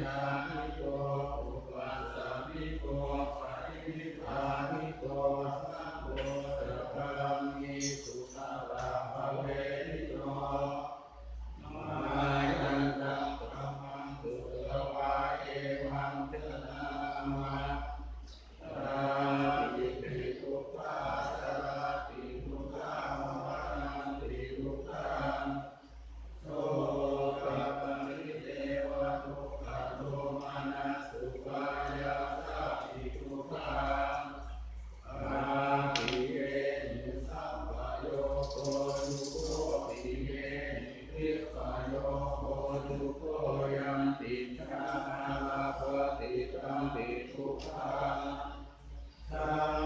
ญาณิโกอุปัสสมิโกปริโก ติสุขัง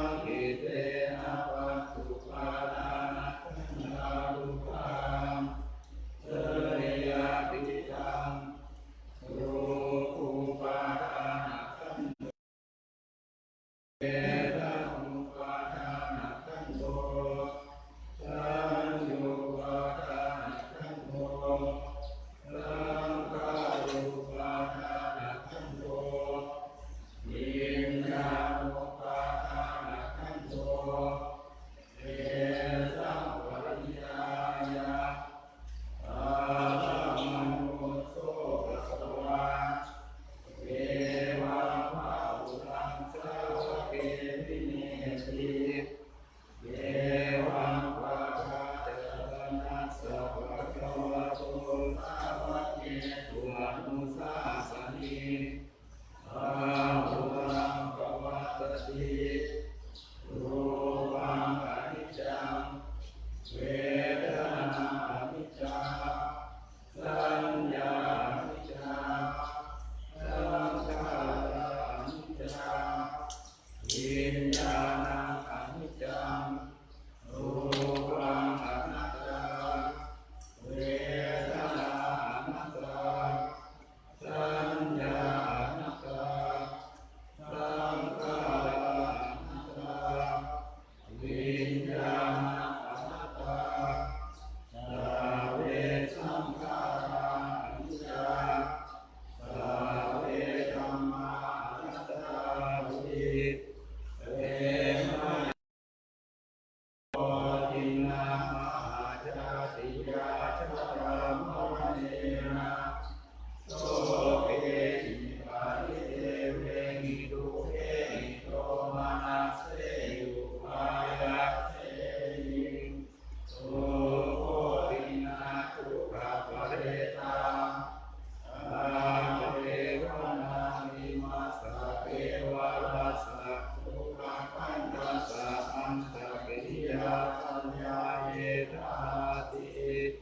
Radhe.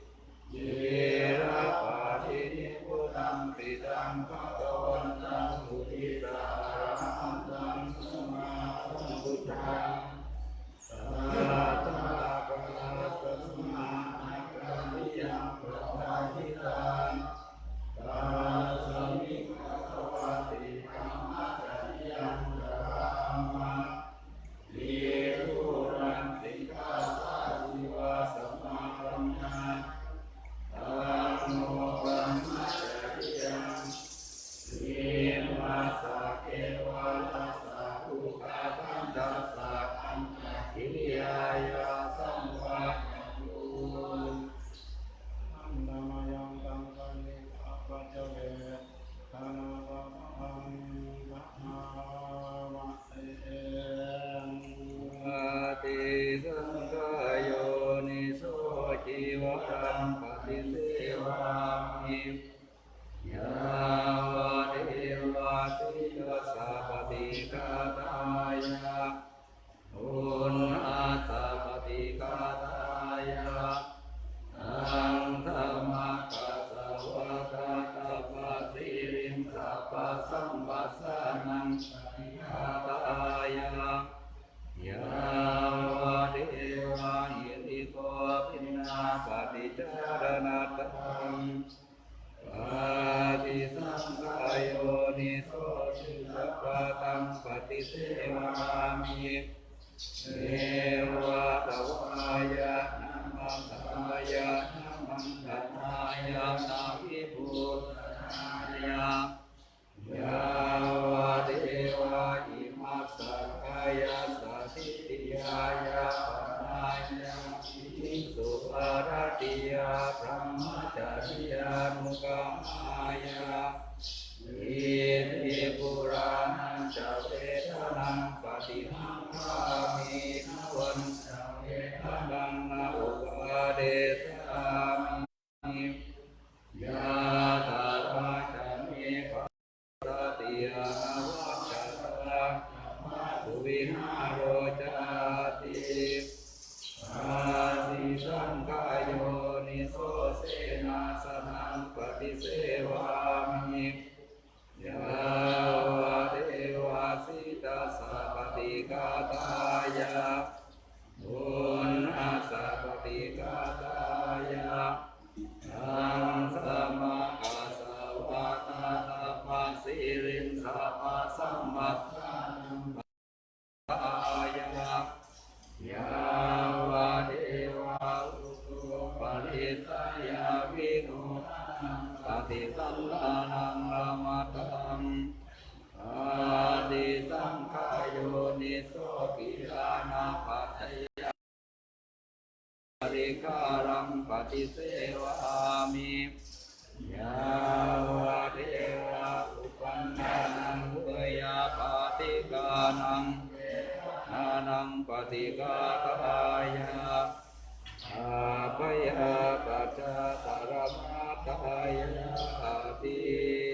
Yeah. งปฏิเสวามิยาวะเทวะอุปันนานังเวยาปฏิกานังนานังปฏิกาตายาอาภัยาปัจจาระมาตายาทิ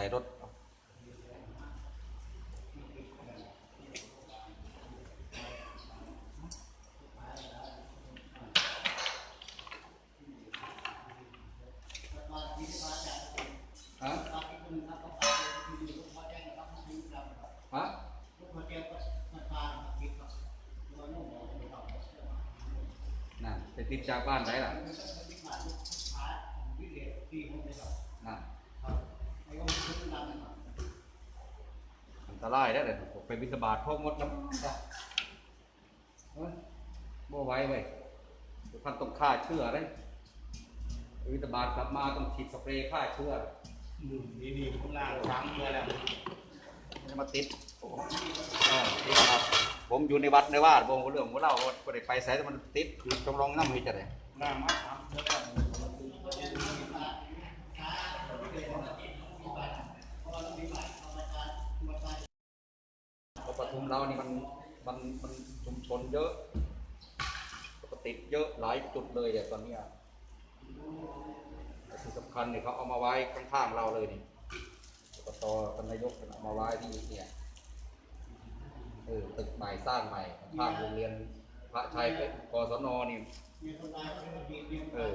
ส่รถฮะฮะนั่นไปติดจากบ้านไหนล่ะนั่นอัน ตรายได้อเลยผมไปบิณฑบาตพ่อมดน้ำเฮ้ยบ่ไหวเว้ยเดี๋ยวท่านต้องฆ่าเชื้อเลยไปบิณฑบาตกลับมาต้องฉีดสเปรย์ฆ่าเชื้อนี่นี่ข้างล่างช้างเมื่อแล้วไม่มาติดเออติดครับผมอยู่ในวัดในว่าบ่งเรื่องของเราบ่ได้ไปไสแต่มันติดคือต้องลองน้ำให้จัดเลยหน้ามาช้างเมื่อแล้ว เพราะ ปทุมเรานี่มันมันมันชุมชนเยอะแล้วก็ติดเยอะหลายจุดเลยเนี่ยตอนเนี้ยแต่ที่สำคัญเนี่ยเขาเอามาไว้ข้างๆเราเลยนี่กตท่านนายกเอามาไว้ที่เนี่ยเออตึกใหม่สร้างใหม่ข้างโรงเรียนพระชัยกศนนี่เออ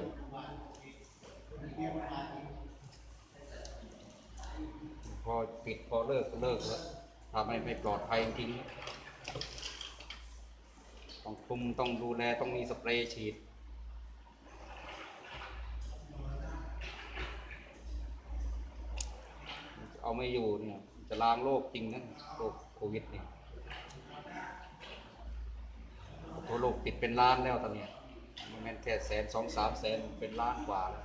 พอปิดพอเลิกก็เลิกแล้ว ทำให้ไม่ปลอดภัยจริงต้องคุมต้องดูแลต้องมีสเปรย์ฉีดเอาไม่อยู่เนี่ยจะล้างโรคจริงนะโรคโควิดเนี่ยทั่วโลกติดเป็นล้านแล้วตอนเนี้ยมันแม่นแค่แสนสองสามแสนเป็นล้านกว่าแล้ว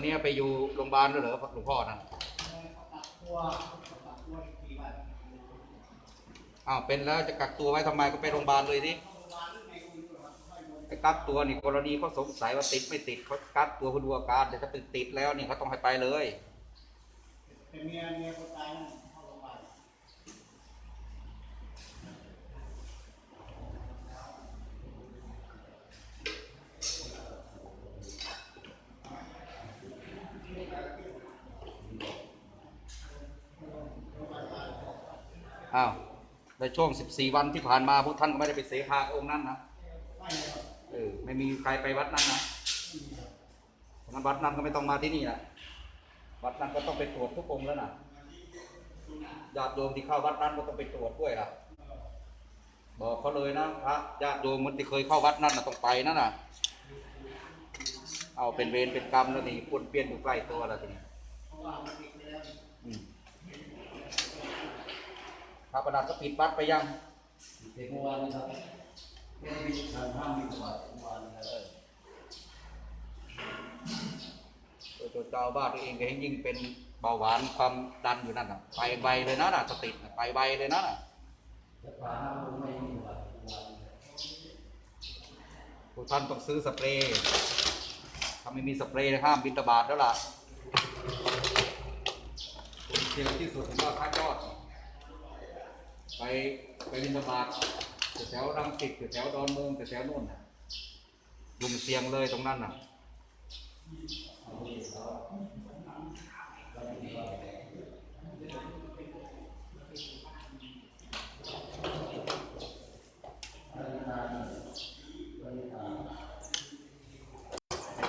นเนี้ยไปอยู่โรงพยาบาลด้วยเหรอหลวงพ่อนั่นอ้าวเป็นแล้วจะกักตัวไว้ทำไมก็ไปโรงพยาบาลเลยดิไปกักตัวนี่กรณีเขาสงสัยว่าติดไม่ติดเขากักตัวเขาดูอาการแต่ถ้าติดติดแล้วนี่เขาต้องให้ไปเลยเป็นเมียเมียคนตายนั่นเข้าโรงพยาบาล อ้าวในช่วง 14 วันที่ผ่านมาพวกท่านก็ไม่ได้ไปเสภาองค์นั้นนะเออไม่มีใครไปวัดนั้นนะเพราะงั้นวัดนั้นก็ไม่ต้องมาที่นี่นะวัดนั้นก็ต้องไปตรวจทุกองค์แล้วนะญาติโยมที่เข้าวัดนั้นก็ต้องไปตรวจด้วยล่ะบอกเขาเลยนะพระญาติโยมมันที่เคยเข้าวัดนั้นนะต้องไปนั่นนะเอาเป็นเวรเป็นกรรมแล้วนี่ปวนเปลี่ยนอยู่ใกล้ตัวแล้วทีนี้อืม พระประดับก็ปิดวัดไปยังเด็กเมื่อวานนะครับไม่ได้มีทางห้ามมีกว่าเมื่อวานนะครับตัวตัวเจ้าบ้านตัวเองก็ยิ่งเป็นเบาหวานความดันอยู่นั่นน่ะไปไวเลยนะน่ะสติน่ะไปไวเลยนะน่ะแต่ป่าห้ามไม่มีกว่าเมื่อวานพวกท่านต้องซื้อสเปรย์ถ้าไม่มีสเปรย์ห้ามบินตบาทแล้วล่ะเสี่ยงที่สุดผมว่าพระยอด ไปไปบินตบาทแถวรังสิตแถวดอนเมืองแถวโน่นน่ะลุมเสียงเลยตรงนั้นน่ะ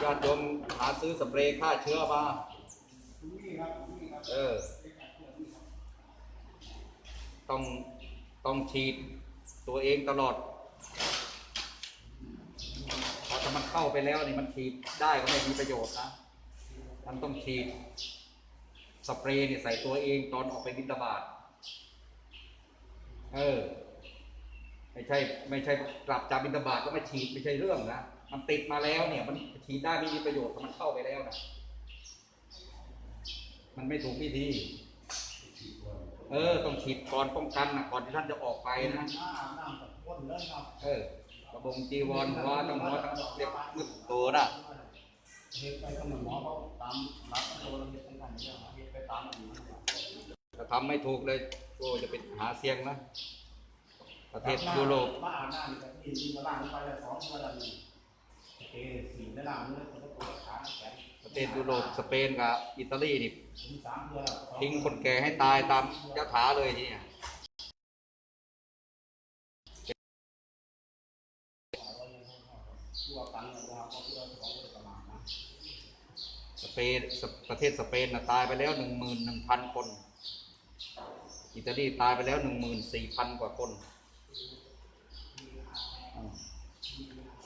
ญาติโยมหาซื้อสเปรย์ฆ่าเชื้อมาเออ ต้อง ต้องฉีดตัวเองตลอดพราะถ้ามันเข้าไปแล้วนี่มันฉีดได้ก็ไม่มีประโยชน์นะ มันต้องฉีดสเปรย์เนี่ยใส่ตัวเองตอนออกไปบินตบาตเออ ไม่ใช่ ไม่ใช่กลับจากบินตบาตก็ไม่ฉีดไม่ใช่เรื่องนะ มันติดมาแล้วเนี่ย มันฉีดได้ไม่มีประโยชน์ถ้ามันเข้าไปแล้วนะ มันไม่ถูกวิธี เออ ต้องฉีดก่อนป้องกันนะก่อนที่ท่านจะออกไปนะเออกระบงจีวรหัวต้องหัวต้องเรียบมึกตัวนะเฮ็ดไปก็เหมือนหมอเขาตามรักโดนเฮ็ดทั้งกันเนี่ยเฮ็ดไปตามอันนี้นะครับถ้าทำไม่ถูกเลยโอ้จะเป็นหาเสียงนะประเทศยุโรปมาอาบน้ำนี่ก็กินกินมาล้างไปแล้วสองเมื่อละนี่โอสี่ได้ล้างเนื้อคนละตัวขาแขน ประเทศยุโรปสเปนกับอิตาลีนี่ทิ้งคนแก่ให้ตายตามยถาเลยทีเนี่ยตัวกันนะครับเพราะที่เราสองปนสเปนสประเทศสเปนนะตายไปแล้วหนึ่งหมื่นหนึ่งพันคน อิตาลีตายไปแล้วหนึ่งหมื่นสี่พันกว่าคน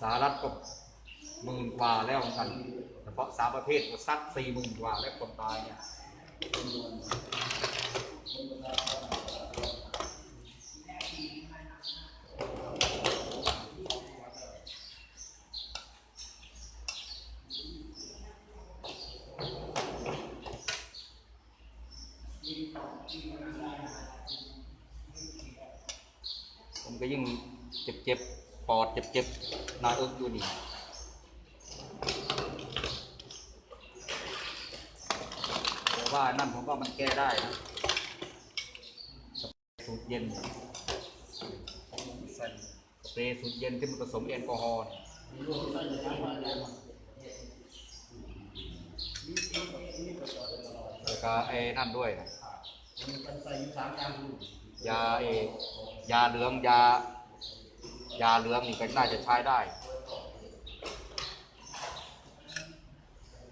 สหรัฐก็ หมื่นกว่าแล้วเหมือนกันเฉพาะสามประเทศก็ซัดสี่หมื่นกว่าแล้วคนตายเนี่ยผมก็ยิ่งเจ็บเจ็บๆปอดเจ็บเจ็บๆหนาอกอยู่นี่แต่ว่า นั่นผมว่ามันแก้ได้นะสูตรเย็นสเปรย์สูตรเย็นที่มันผสมแอลกอฮอล์แล้วก็ไอ้นั่นด้วยนะยาเอยาเหลืองยายาเหลืองนี่ก็น่าจะใช้ได้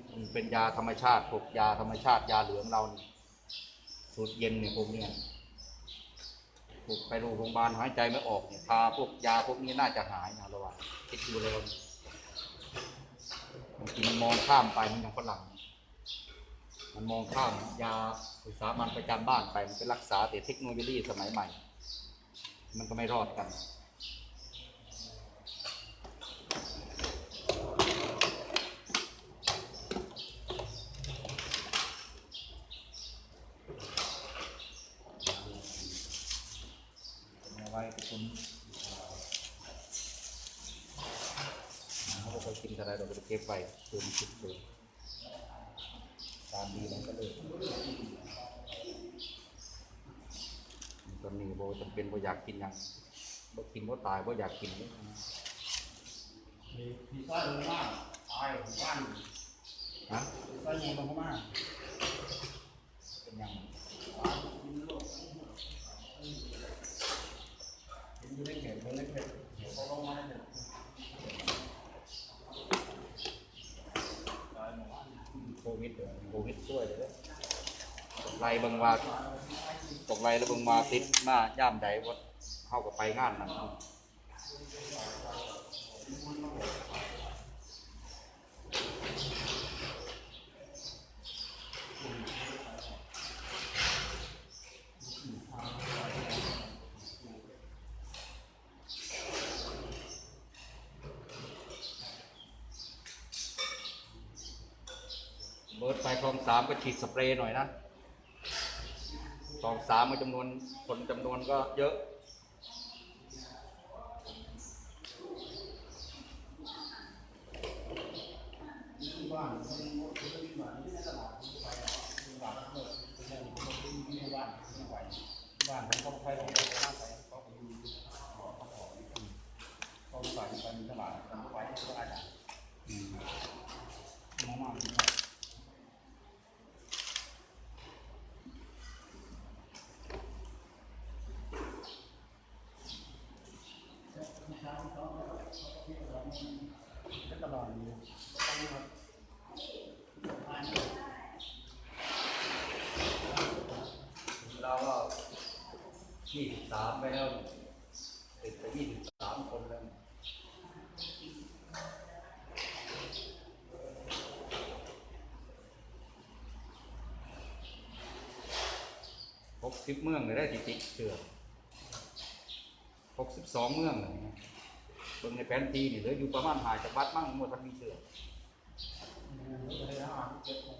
มัน เป็นยาธรรมชาติพวกยาธรรมชาติยาเหลืองเรานี่สูตรเย็นเนี่ยพวกเนี้ยพวกไปโรงพยาบาลหายใจไม่ออกเนี่ยทาพวกยาพวกนี้น่าจะหายนะระวังคิดดูแล้วบางทีมันมองข้ามไปมันยังฝรั่งมันมองข้ามยาสามัญประจำบ้านไปมันไปรักษาแต่เทคโนโลยีสมัยใหม่ มันก็ไม่รอดกัน ไว้คุณเขาบอกว่ากินอะไรเราก็จะเก็บไว้ตัวมันคิดตัวตามดีมันก็เลยตอนนี้โบจำเป็นโบอยากกินยังโบกินโบตายโบอยากกินเยมีพี่ใส่ลงมากตายของบ้านฮะใส่เงินลงมาเป็นหยัง ตายกินลูกเห็น อยู่ในเขตเล็กๆเดี๋ยวเขาลงมาเนี่ยโควิดเหรอโควิดช่วยเลยเด้อตกไรบางวาตกไรแล้วบางวาติดมาย่ามใดว่าเข้ากับไปงานนั่น เบิร์ดไปคลองสามก็ ฉีดสเปรย์หน่อยนะคลองสามก็จำนวนคนจำนวนก็เยอะที่บ้านมันมันมีบ้านที่ในตลาดผมไปบ้านเลิกเป็นอย่างนี้ผมไม่มีบ้านไม่ไหวบ้านผมก็ไปผมไปบ้านไปเขาไปอยู่หอเขาหอนี่เขาบ้านไปมีตลาดผมไปที่บ้านอะ อืม มองมาที่ไหน ก็ตลอดอยู่ต้องครับ เราก็ยี่สิบสาม ไปแล้วติดไปยี่สิบสามคนแล้วหกสิบเมืองเลยได้ติติเชื่อหกสิบสองเมืองเลยนะเบิ่งในแผนที่นี่เหลืออยู่ประมาณหาจากวัดมั่งหมดทันมีเชื่อก็เลยห้าเจ็ดคน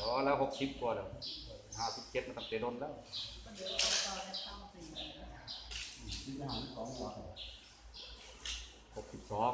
อ๋อแล้วหกสิบกว่าแล้วเห้าสิบเจ็ดมาตั้งแต่โดนแล้ว เดี๋ยวเอาต่อในงสี่ที่ทหารสองวันหกสิบสอง